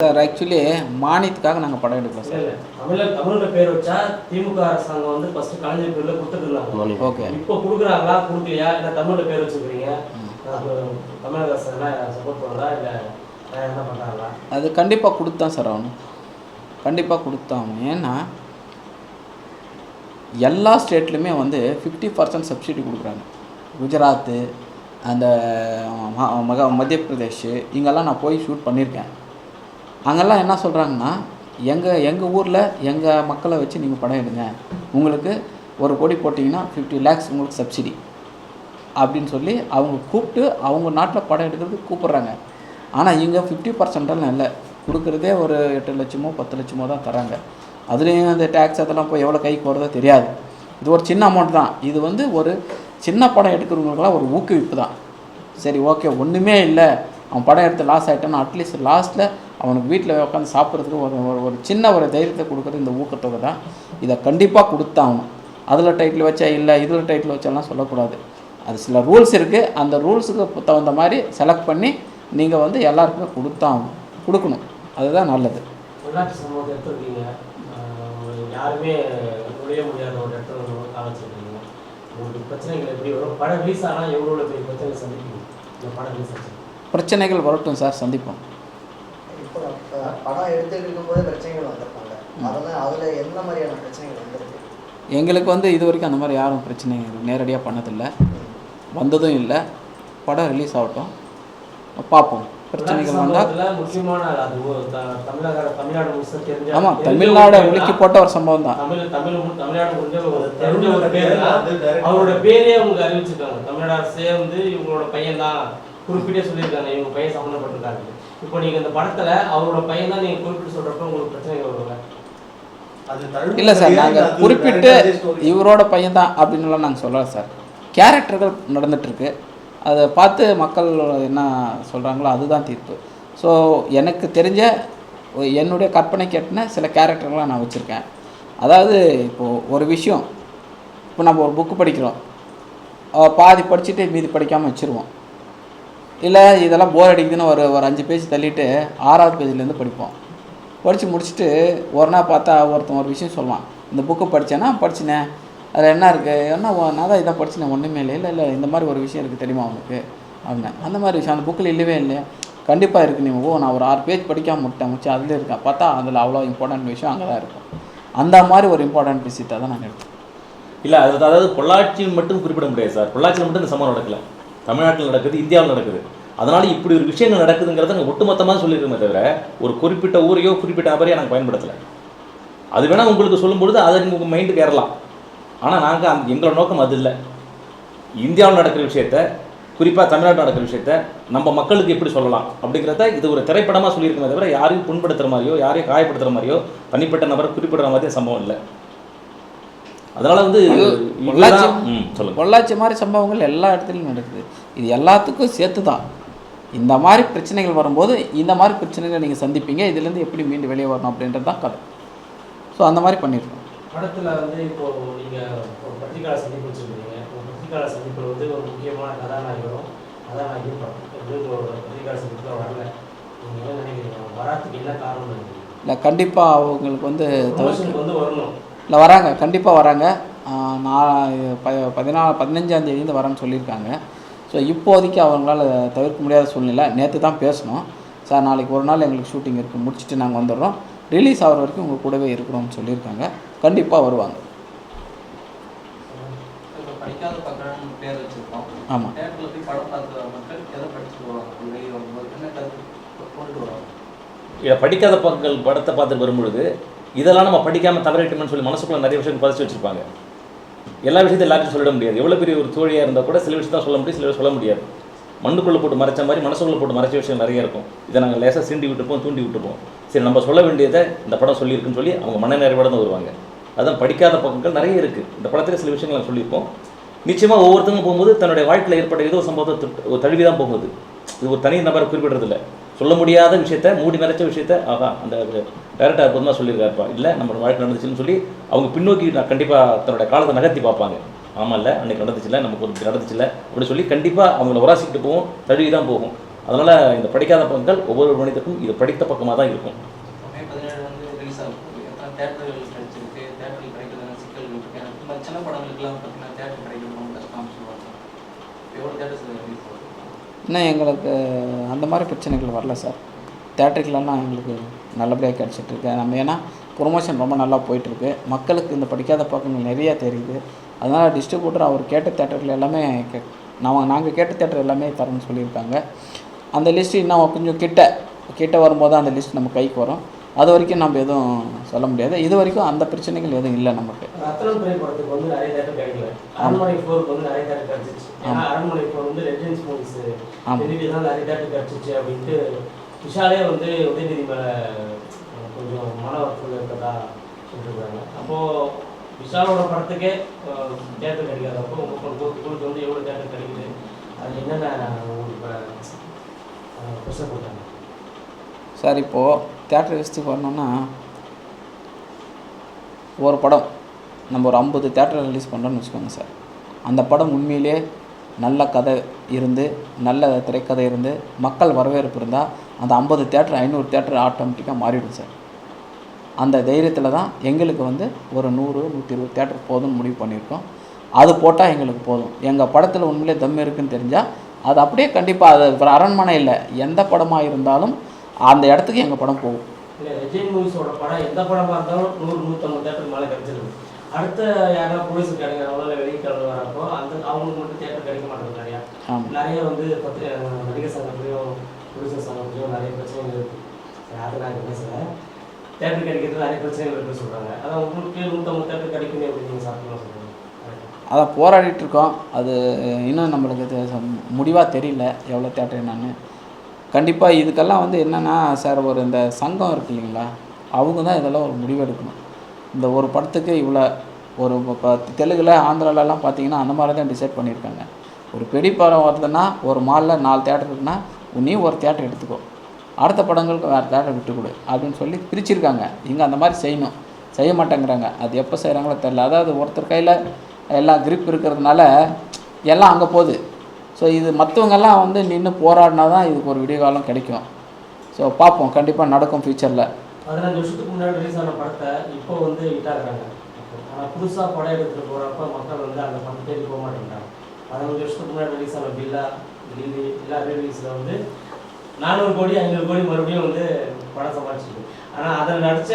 Sir actually மானியத்துக்காக நாங்கள் படம் எடுக்கிறோம் சார் இல்ல தமிழர் தமிழ்ல பேர் வச்சா திமுக அரசாங்கம் வந்து ஃபர்ஸ்ட் கலைஞர் பேர்ல கொடுத்துட்டு ஓகே இப்போ கொடுக்குறாங்களா கொடுக்கலையா? இல்ல தமிழ்ல பேர் வச்சுக்கிறீங்க தமிழக அரசு என்ன சப்போர்ட் பண்ணுறா இல்ல என்ன பண்றாங்களா? அது கண்டிப்பாக கொடுத்தான் சார் அவனு. கண்டிப்பாக கொடுத்தான் அவன் ஏன்னா எல்லா ஸ்டேட்லையுமே வந்து ஃபிஃப்டி பர்சன்ட் சப்சிடி கொடுக்குறாங்க. குஜராத்து அந்த மக மத்திய பிரதேஷ் இங்கெல்லாம் நான் போய் ஷூட் பண்ணியிருக்கேன். அங்கெல்லாம் என்ன சொல்கிறாங்கன்னா எங்கள் எங்கள் ஊரில் எங்கள் மக்களை வச்சு நீங்கள் படம் எடுங்க. உங்களுக்கு ஒரு கோடி போட்டிங்கன்னா ஃபிஃப்டி லேக்ஸ் உங்களுக்கு சப்சிடி அப்படின்னு சொல்லி அவங்க கூப்பிட்டு அவங்க நாட்டில் படம் எடுக்கிறதுக்கு கூப்பிட்றாங்க. ஆனால் இங்கே ஃபிஃப்டி பர்சன்டெல்லாம் இல்லை. கொடுக்குறதே ஒரு எட்டு லட்சமோ பத்து லட்சமோ தான் தராங்க. அதுலேயும் அந்த டேக்ஸ் அதெல்லாம் போய் எவ்வளோ கைக்கு போகிறதோ தெரியாது. இது ஒரு சின்ன அமௌண்ட் தான். இது வந்து ஒரு சின்ன படம் எடுக்கிறவங்களுக்குலாம் ஒரு ஊக்குவிப்பு தான். சரி ஓகே ஒன்றுமே இல்லை. அவன் படம் எடுத்து லாஸ் ஆகிட்டான்னா அட்லீஸ்ட் லாஸ்ட்டில் அவனுக்கு வீட்டில் உட்காந்து சாப்பிட்றதுக்கு ஒரு ஒரு ஒரு சின்ன ஒரு தைரியத்தை கொடுக்குறது இந்த ஊக்கத்தொகை தான். இதை கண்டிப்பாக கொடுத்தாகணும். அதில் டைட்டில் வச்சா இல்லை இதில் டைட்டில் வச்சாலாம் சொல்லக்கூடாது. அது சில ரூல்ஸ் இருக்குது அந்த ரூல்ஸுக்கு தகுந்த மாதிரி செலக்ட் பண்ணி நீங்கள் வந்து எல்லாருக்குமே கொடுத்தாகணும். கொடுக்கணும். அதுதான் நல்லது. சமூகத்தை எடுத்துருக்கீங்க யாருமே நுழைய முடியாத ஒரு இடத்துல காமிச்சிருக்கீங்க. உங்களுக்கு பிரச்சனைகள் எப்படி வரும்? படம் ரிலீஸ் ஆனால் எவ்வளோ பெரிய பிரச்சனை சந்திக்கணும் இந்த படம் ரிலீஸ் ஆச்சு பிரச்சனைகள் வரட்டும் சார் சந்திப்போம். இப்போ அஹ், படம் எடுத்துட்டு இருக்கும்போது பிரச்சனைகள் வந்திருப்பாங்க அதெல்லாம் அதுல என்ன மாதிரியான பிரச்சனைகள் வந்திருக்கு? எங்களுக்கு வந்து இது வரைக்கும் அந்த மாதிரி யாரும் பிரச்சனை நேரடியாக பண்ணதில்லை. வந்ததும் இல்லை. படம் ரிலீஸ் ஆகட்டும். பார்ப்போம். பிரச்சனைகள் வந்தால் ஆமாம் தமிழ்நாடை தான். போட்ட ஒரு சம்பவம் தான். அவரோட பேரே அவங்க அறிவிச்சிருக்காங்க. தமிழ்நாடு அரசே வந்து இவங்களோட பையன் தான் குறிப்பிட்டே சொல்லியிருக்காங்க. இவங்க பையன் சம்மந்தப்பட்டிருக்காங்க இப்போ நீங்க இந்த படத்துல அவரோட பையன் தான் நீங்க குறிப்பிட்டு சொல்றப்ப உங்களுக்கு பிரச்சனைகள் வருங்க இல்லை சார் நாங்கள் குறிப்பிட்டு இவரோட பையன் தான் அப்படின்னுலாம் நாங்கள் சொல்லலை சார். கேரக்டர்கள் நடந்துகிட்ருக்கு அதை பார்த்து மக்கள் என்ன சொல்கிறாங்களோ அதுதான் தீர்ப்பு. ஸோ எனக்கு தெரிஞ்ச என்னுடைய கற்பனை கேட்டின சில கேரக்டர்லாம் நான் வச்சுருக்கேன். அதாவது இப்போது ஒரு விஷயம் இப்போ நம்ம ஒரு புக்கு படிக்கிறோம். பாதி படிச்சுட்டு மீதி படிக்காமல் வச்சுருவோம். இல்லை இதெல்லாம் போர் அடிக்குதுன்னு ஒரு ஒரு அஞ்சு பேஜ் தள்ளிட்டு ஆறாவது பேஜ்லேருந்து படிப்போம். படித்து முடிச்சுட்டு ஒரு நாள் பார்த்தா ஒருத்தன் ஒரு விஷயம் சொல்லுவான். இந்த புக்கு படித்தேன்னா படிச்சினேன் அதில் என்ன இருக்குது என்ன நான் தான் இதை படிச்சினேன் ஒன்றுமே இல்லை. இல்லை இல்லை இந்த மாதிரி ஒரு விஷயம் இருக்குது தெரியுமா உனக்கு? அப்படின்னேன் அந்த மாதிரி விஷயம். அந்த புக்கில் இல்லவே இல்லையா. கண்டிப்பாக இருக்குது நீ. ஓ நான் ஒரு ஆறு பேஜ் படிக்காமல் முட்டேன் முடிச்சு அதில் இருக்கேன் பார்த்தா அதில் அவ்வளோ இம்பார்ட்டன்ட் விஷயம் அங்கே தான் இருக்கும். அந்த மாதிரி ஒரு இம்பார்ட்டன்ட் விஷயத்தை தான் நான் எடுத்தேன். இல்லை அது அதாவது பொள்ளாச்சியில் மட்டும் குறிப்பிட முடியாது சார். பொள்ளாச்சியில் மட்டும் இந்த சம்பவம் நடக்கலை. தமிழ்நாட்டில் நடக்குது இந்தியாவில் நடக்குது. அதனால் இப்படி ஒரு விஷயங்கள் நடக்குதுங்கிறத நாங்கள் ஒட்டுமொத்தமாக சொல்லியிருக்கோமே தவிர ஒரு குறிப்பிட்ட ஊரையோ குறிப்பிட்ட நபரையோ நாங்கள் பயன்படுத்தலை. அது வேணால் உங்களுக்கு சொல்லும்பொழுது அதை உங்கள் மைண்டுக்கு ஏறலாம். ஆனால் நாங்கள் அந்த எங்களோட நோக்கம் அது இல்லை. இந்தியாவில் நடக்கிற விஷயத்த குறிப்பாக தமிழ்நாட்டில் நடக்கிற விஷயத்த நம்ம மக்களுக்கு எப்படி சொல்லலாம் அப்படிங்கிறத இது ஒரு திரைப்படமாக சொல்லியிருக்கோமே தவிர யாரையும் புண்படுத்துகிற மாதிரியோ யாரையும் காயப்படுத்துகிற மாதிரியோ தனிப்பட்ட நபரை குறிப்பிடுற மாதிரியே சம்பவம் இல்லை. அதனால வந்து பொள்ளாச்சி இதுதான்- ம், சொல்லுங்க. பொள்ளாச்சி மாதிரி சம்பவங்கள் எல்லா இடத்துலையும் நடக்குது. இது எல்லாத்துக்கும் சேர்த்து தான் இந்த மாதிரி பிரச்சனைகள் வரும்போது இந்த மாதிரி பிரச்சனைகளை நீங்கள் சந்திப்பீங்க. இதுலேருந்து எப்படி மீண்டு வெளியே வரணும் அப்படின்றது தான் கதை. ஸோ அந்த மாதிரி பண்ணியிருக்கோம். படத்துல வந்து இப்போ நீங்க ஒரு பத்திரிகையாளர் சந்திப்பு வச்சிருக்கீங்க. ஒரு பத்திரிகையாளர் சந்திப்பில் வந்து ஒரு முக்கியமான கதாநாயகரும் உங்களோட பத்திரிகையாளர் சந்திப்பில் வரல. நீங்க என்ன நினைக்கிறீங்க? அவங்க வராதுக்கு என்ன காரணம்? இல்லை கண்டிப்பாக அவங்களுக்கு வந்து ப்ரொமோஷனுக்கு வந்து வரணும். இல்லை வராங்க கண்டிப்பாக வராங்க. நான் ப பதினாலு பதினஞ்சாந்தேதியிலேருந்து வரேன்னு சொல்லியிருக்காங்க. ஸோ இப்போதைக்கு அவங்களால தவிர்க்க முடியாத சூழ்நிலை. நேற்று தான் பேசணும். சார் நாளைக்கு ஒரு நாள் எங்களுக்கு ஷூட்டிங் இருக்குது முடிச்சுட்டு நாங்கள் வந்துடுறோம். ரிலீஸ் ஆகிற வரைக்கும் உங்கள் கூடவே இருக்கிறோம்னு சொல்லியிருக்காங்க. கண்டிப்பாக வருவாங்க. ஆமாம் இதை படிக்காத பக்கங்கள் படத்தை பார்த்துட்டு வரும்பொழுது இதெல்லாம் நம்ம படிக்காமல் தவறிட்டோம்னு சொல்லி மனசுக்குள்ள நிறைய விஷயம் பதிச்சு வச்சுருப்பாங்க. எல்லா விஷயத்தையும் எல்லாத்தையும் சொல்லிட முடியாது. எவ்வளோ பெரிய ஒரு தோழியாக இருந்தால் கூட சில விஷயத்தான் சொல்ல முடியும் சில விஷயம் சொல்ல முடியாது. மண்ணுக்குள்ளே போட்டு மறைச்ச மாதிரி மனசுக்குள்ளே போட்டு மறைச்ச விஷயம் நிறைய இருக்கும். இதை நாங்கள் லேசாக சீண்டி விட்டுப்போம் தூண்டி விட்டுப்போம். சரி நம்ம சொல்ல வேண்டியதை இந்த படம் சொல்லியிருக்குன்னு சொல்லி அவங்க மன நிறைவோட தான் வருவாங்க. அதான் படிக்காத பக்கங்கள் நிறைய இருக்குது இந்த படத்தில் சில விஷயங்கள் நாங்கள் சொல்லியிருப்போம். நிச்சயமாக ஒவ்வொருத்தங்க போகும்போது தன்னுடைய வாழ்க்கையில் ஏற்பட்ட ஏதோ சம்பவத்தை ஒரு தழுவி தான் போகுது. இது ஒரு தனி நபரை குறிப்பிடுறதில்ல. சொல்ல முடியாத விஷயத்த மூடி மறைச்ச விஷயத்த ஆகா அந்த டேரக்டர் அற்புதமாக சொல்லியிருக்காருப்பா. இல்லை நம்ம வாழ்க்கை நடந்துச்சுன்னு சொல்லி அவங்க பின்னோக்கி நான் கண்டிப்பாக தன்னுடைய காலத்தை நகர்த்தி பார்ப்பாங்க. ஆமாம் இல்லை அன்னைக்கு நடந்துச்சுல நமக்கு ஒரு நடந்துச்சுல அப்படி சொல்லி கண்டிப்பாக அவங்கள உராசிக்கிட்டு போவோம் தழுவி தான் போகும். அதனால் இந்த படிக்காத பக்கங்கள் ஒவ்வொரு மனிதருக்கும் இது படித்த பக்கமாக தான் இருக்கும் இன்னும் எங்களுக்கு அந்த மாதிரி பிரச்சனைகள் வரல சார். தேட்டருக்குலாம் எங்களுக்கு நல்லபடியாக கிடச்சிட்ருக்கு. நம்ம ஏன்னா ப்ரொமோஷன் ரொம்ப நல்லா போயிட்டுருக்கு மக்களுக்கு இந்த படிக்காத பக்கங்கள் நிறையா தெரியுது. அதனால் டிஸ்ட்ரிபியூட்டர் அவர் கேட்ட தேட்டரில் எல்லாமே கே நம்ம நாங்கள் கேட்ட தேட்டர் எல்லாமே தரேன்னு சொல்லியிருக்காங்க. அந்த லிஸ்ட்டு இன்னும் கொஞ்சம் கிட்ட கிட்ட வரும்போது அந்த லிஸ்ட் நம்ம கைக்கு வரும். அது வரைக்கும் நம்ம எதுவும் சொல்ல முடியாது. இது வரைக்கும் அந்த பிரச்சனைகள் எதுவும் இல்லை நமக்கு. மூவிஸ் ஆமாம். விஷாலே வந்து உதயநிதி மேலே கொஞ்சம் மன வருத்தத்தில் இருக்கிறதா சொல்லியிருக்காங்க அப்போது விஷாலோட படத்துக்கே தேட்டர் கிடைக்காதப்போ உங்கள் உங்களுக்கு வந்து எவ்வளோ தேட்டர் கிடைக்குது? அது என்னென்ன உங்களுக்கு ப்ரெஷர் கொடுத்தாங்க? சார் இப்போது தேட்டர் விசிட்டு வரணுன்னா ஒரு படம் நம்ம ஒரு ஐம்பது தேட்டரை ரிலீஸ் பண்ணுறோன்னு வச்சுக்கோங்க சார். அந்த படம் உண்மையிலே நல்ல கதை இருந்து நல்ல திரைக்கதை இருந்து மக்கள் வரவேற்பு இருந்தால் அந்த ஐம்பது தேட்டர் ஐநூறு தேட்டர் ஆட்டோமேட்டிக்காக மாறிடும் சார். அந்த தைரியத்தில் தான் எங்களுக்கு வந்து ஒரு நூறு நூற்றி இருபது தேட்டர் போதும்னு முடிவு பண்ணியிருக்கோம். அது போட்டால் எங்களுக்கு போதும். எங்கள் படத்தில் உண்மையிலே தம் இருக்குன்னு தெரிஞ்சால் அது அப்படியே கண்டிப்பாக அது ஒரு அரண்மனை இல்லை. எந்த படமாக இருந்தாலும் அந்த இடத்துக்கு எங்கள் படம் போகும். விஜய் மூவிஸோட படம் எந்த படமாக இருந்தாலும் நூறு நூற்றம்பது தேட்டருக்கு மேலே கிடைச்சிருக்கு அடுத்த யாராவது போலீஸ் கிடைக்கிறவங்களோ இல்லை வெளியிட்டவங்க வரப்போ அந்த அவங்களுக்கு மட்டும் தேட்டர் கிடைக்க மாட்டேங்குது நிறையா. ஆமாம் நிறைய வந்து பத்திரிகை நடிகர் சங்கத்துலேயும் ப்ரொடியூசர் சங்கத்துலேயும் நிறைய பிரச்சனைகள் இருக்குது அது நான் இங்க தேட்டர் கிடைக்கிறது நிறைய பிரச்சனைகள் இருக்குன்னு சொல்கிறாங்க அதான் உங்களுக்கு நூற்றம்பது தேட்டர் கிடைக்குமே அப்படின்னு நீங்கள் சாப்பிடலாம் சொல்கிறீங்க அதான் போராடிட்டு இருக்கோம். அது இன்னும் நம்மளுக்கு முடிவாக தெரியல எவ்வளோ தேட்டர் என்னன்னு. கண்டிப்பாக இதுக்கெல்லாம் வந்து என்னென்னா சார் ஒரு இந்த சங்கம் இருக்கு இல்லைங்களா? அவங்க தான் இதெல்லாம் ஒரு முடிவெடுக்கணும். இந்த ஒரு படத்துக்கு இவ்வளோ ஒரு தெலுங்கில் ஆந்திராவிலலாம் பார்த்தீங்கன்னா அந்த மாதிரி தான் டிசைட் பண்ணியிருக்காங்க. ஒரு பெரிய படம் வருதுன்னா ஒரு மாலில் நாலு தேட்டர் இருக்குன்னா நீ ஒரு தேட்டர் எடுத்துக்கோ. அடுத்த படங்களுக்கு வேறு தேட்டர் விட்டு கொடு அப்படின்னு சொல்லி பிரிச்சிருக்காங்க. இங்கே அந்த மாதிரி செய்யணும். செய்ய மாட்டேங்கிறாங்க. அது எப்போ செய்கிறாங்களோ தெரில அதாவது ஒருத்தர் கையில் எல்லாம் கிரிப் இருக்கிறதுனால எல்லாம் அங்கே போகுது. ஸோ இது மற்றவங்கெல்லாம் வந்து நின்று போராடினா தான் இதுக்கு ஒரு விடிய காலம் கிடைக்கும். ஸோ பார்ப்போம். கண்டிப்பாக நடக்கும் ஃப்யூச்சரில் பதினஞ்சு வருஷத்துக்கு முன்னாடி ரிலீஸ் ஆன படத்தை இப்போ வந்து ஆனால் புதுசாக படம் எடுத்துகிட்டு போகிறப்ப மக்கள் வந்து அந்த படம் போக மாட்டேங்கிறாங்க. பதினஞ்சு வருஷத்துக்கு முன்னாடி ரிலீஸ் ஆன பில்லா கில்லி எல்லா ரிலீஸில் வந்து நானூறு கோடி ஐநூறு கோடி மறுபடியும் வந்து படம் சம்பாதிச்சிருக்கு ஆனால் அதில் நடித்த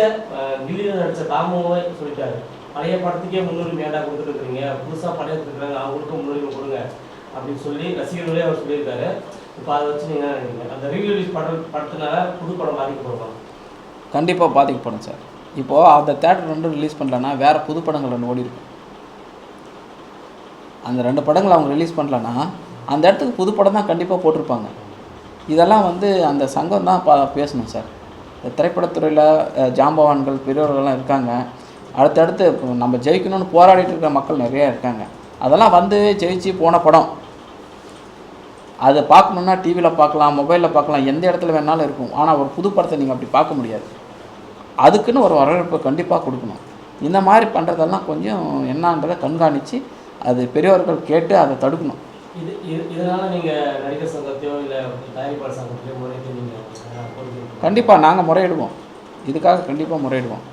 கில்லியில் நடித்த தாமுவே சொல்லிட்டாரு. பழைய படத்துக்கே முன்னுரிமை ஏண்டா கொடுத்துருக்குறீங்க புதுசாக பழைய எடுத்துருக்காங்க அவங்களுக்கும் முன்னுரிமை கொடுங்க அப்படின்னு சொல்லி ரசிகர்களே அவர் சொல்லியிருக்காரு. இப்போ அதை வச்சு நீங்கள் என்ன நினைக்கிறீங்க? அந்த ரீரிலீஸ் படம் படத்தினால புது படம் பாதிக்கப்படுவாங்க கண்டிப்பாக பாதிக்கப்படும் சார். இப்போது அந்த தேட்டர் ரெண்டும் ரிலீஸ் பண்ணலன்னா வேறு புது படங்கள் ரெண்டு ஓடி இருக்கும் அந்த ரெண்டு படங்கள் அவங்க ரிலீஸ் பண்ணலன்னா அந்த இடத்துக்கு புது படம் தான் கண்டிப்பாக போட்டிருப்பாங்க. இதெல்லாம் வந்து அந்த சங்கம் தான் பா பேசணும் சார். இந்த திரைப்படத்துறையில் ஜாம்பவான்கள் பெரியவர்கள்லாம் இருக்காங்க. அடுத்தடுத்து இப்போ நம்ம ஜெயிக்கணும்னு போராடிட்டு இருக்கிற மக்கள் நிறையா இருக்காங்க. அதெல்லாம் வந்து ஜெயிச்சு போன படம். அதை பார்க்கணுன்னா டிவியில் பார்க்கலாம் மொபைலில் பார்க்கலாம் எந்த இடத்துல வேணாலும் இருக்கும். ஆனால் ஒரு புது படத்தை நீங்கள் அப்படி பார்க்க முடியாது. அதுக்குன்னு ஒரு வரவேற்பை கண்டிப்பாக கொடுக்கணும். இந்த மாதிரி பண்ணுறதெல்லாம் கொஞ்சம் என்னன்றதை கண்காணித்து அது பெரியவர்கள் கேட்டு அதை தடுக்கணும். இது இது இதனால நீங்க நடிகர் சங்கத்தையோ இல்ல தயாரிப்பாளர் சங்கத்தையோ முறையிட்டு நீங்க அஹ், கோரிக்கை கண்டிப்பாக நாங்கள் முறையிடுவோம். இதுக்காக கண்டிப்பாக முறையிடுவோம்.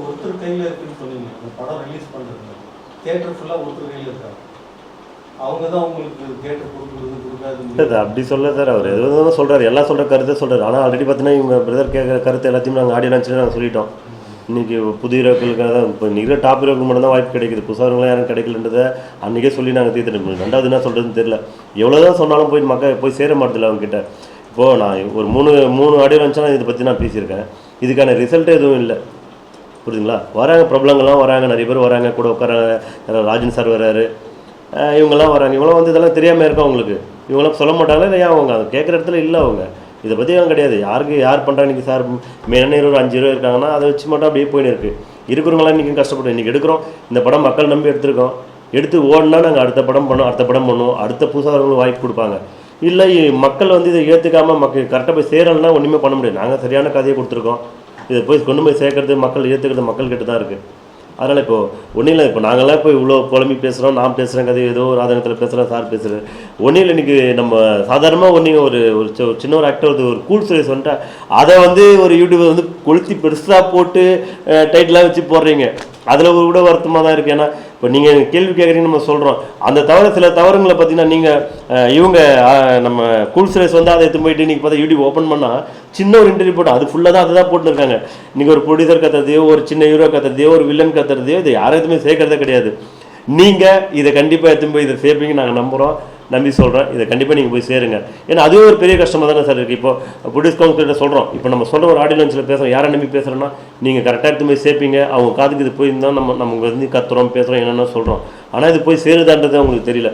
ஒருத்தர் கையில் இருக்குன்னு சொன்னீங்க. அந்த படம் ரிலீஸ் பண்ணுறது தியேட்டர் ஃபுல்லாக ஒருத்தர் கையில் இருக்காங்க. அவங்க தான் உங்களுக்கு தியேட்டர் கொடுக்குறது கொடுக்காது அப்படி சொல்ல சார் அவர் எது எதுவும் சொல்கிறார் எல்லாம் சொல்கிற கருத்தை சொல்கிறார் ஆனால் ஆல்ரெடி பார்த்தீங்கன்னா இவங்க பிரதர் கேட்குற கருத்து எல்லாத்தையும் நாங்கள் ஆடியோ லான்ச்சில் நாங்கள் சொல்லிட்டோம். இன்றைக்கி புது ஹீரோக்களுக்காக தான் இப்போ நிகிற டாப் ஹீரோக்கு மட்டும் தான் வாய்ப்பு கிடைக்குது. புதுசாகலாம் யாரும் கிடைக்கலன்றதை அன்றைக்கே சொல்லி நாங்கள் தீர்த்துட்டு ரெண்டாவது என்ன சொல்கிறதுன்னு தெரியல. எவ்வளோ தான் சொன்னாலும் போய் மக்கள் போய் சேர மாட்டதில்ல அவங்ககிட்ட. இப்போது நான் ஒரு மூணு மூணு ஆடியோ வந்துச்சுன்னா இதை பற்றி நான் பேசியிருக்கேன். இதுக்கான ரிசல்ட்டே எதுவும் இல்லை. புரியுதுங்களா? வராங்க பிரபலங்கள்லாம் வராங்க நிறைய பேர் வராங்க கூட உட்கார ராஜன் சார் வராரு. இவங்கெல்லாம் வராங்க. இவங்களாம் வந்து இதெல்லாம் தெரியாமல் இருக்கும் அவங்களுக்கு இவங்களாம் சொல்ல மாட்டாங்களா? இல்லையா? ஏன் அவங்க கேட்குற இடத்துல இல்லை அவங்க. இதை பற்றி அவங்க கிடையாது. யாருக்கு யார் பண்ணுறா இன்றைக்கி சார்? மெயினான ஒரு அஞ்சு ரூபா இருக்காங்கன்னா அதை வச்சு மட்டும் அப்படியே போயின்னு இருக்குது இருக்கிறவங்களாம் இன்றைக்கி கஷ்டப்படும் இன்றைக்கி எடுக்கிறோம். இந்த படம் மக்கள் நம்பி எடுத்திருக்கோம். எடுத்து ஓடினா நாங்கள் அடுத்த படம் பண்ணோம் அடுத்த படம் பண்ணுவோம். அடுத்த புதுசாக வாய்ப்பு கொடுப்பாங்க. இல்லை மக்கள் வந்து இதை ஏற்றுக்காம மக்கள் கரெக்டாக போய் சேரலைன்னா ஒன்றுமே பண்ண முடியாது. நாங்கள் சரியான கதையை கொடுத்துருக்கோம். இதை போய் கொண்டு போய் சேர்க்கறது மக்கள் ஏற்றுக்கிறது மக்கள் கிட்ட தான் இருக்குது அதனால் இப்போது ஒன்றும் இல்லை இப்போ நாங்களாம் இப்போ இவ்வளோ புலம்பி பேசுகிறோம் நான் பேசுகிறேன் கதை ஏதோ ஒரு ஆதாரத்தில் பேசுகிறேன் சார் பேசுகிறேன் ஒன்றும் இல்லை இன்றைக்கி நம்ம சாதாரணமாக ஒன்றும் ஒரு ஒரு சின்ன ஒரு ஆக்டர் வந்து ஒரு கூல் ஸ்டோரிஸ் வந்துட்டா அதை வந்து ஒரு யூடியூப் வந்து கொளுத்தி பெருசாக போட்டு டைட்டிலாக வச்சு போடுறீங்க. அதில் கூட வருத்தமாக தான் இருக்குது ஏன்னா இப்போ நீங்கள் கேள்வி கேட்குறீங்கன்னு நம்ம சொல்கிறோம் அந்த தவிர சில தவறுங்களை பார்த்தீங்கன்னா நீங்கள் இவங்க நம்ம கூல் ஸ்டோரிஸ் வந்து அதை எடுத்து போயிட்டு நீங்கள் பார்த்தா யூடியூப் ஓப்பன் பண்ணால் சின்ன ஒரு இன்டர்வியூ போட்டு அது ஃபுல்லாக தான் அதுதான் போட்டுருக்காங்க. நீங்கள் ஒரு ப்ரொடியூசர் கத்துறதையோ ஒரு சின்ன ஹீரோ கத்துறதையோ ஒரு வில்லன் கத்துறதையோ இது யாரும் எதுவுமே சேர்க்கறதே கிடையாது. நீங்கள் இதை கண்டிப்பாக எடுத்துன்னு போய் இதை சேர்ப்பீங்க நாங்கள் நம்புகிறோம் நம்பி சொல்கிறேன் இதை கண்டிப்பாக நீங்கள் போய் சேருங்க. ஏன்னா அதுவே ஒரு பெரிய கஷ்டமாக தானே சார் இருக்குது இப்போ புடிஸ் கவுன்சிலர்கிட்ட சொல்கிறோம் இப்போ நம்ம சொல்கிற ஒரு ஆடியன்ஸில் பேசுகிறோம் யாரை நம்பி பேசுகிறோன்னா நீங்கள் கரெக்டாக எடுத்து போய் சேர்ப்பீங்க. அவங்க காதுக்கு இது போய் இருந்தால் நம்ம வந்து கத்துறோம் பேசுகிறோம் என்னென்ன சொல்கிறோம் ஆனால் இது போய் சேருதான்றது அவங்களுக்கு தெரியல.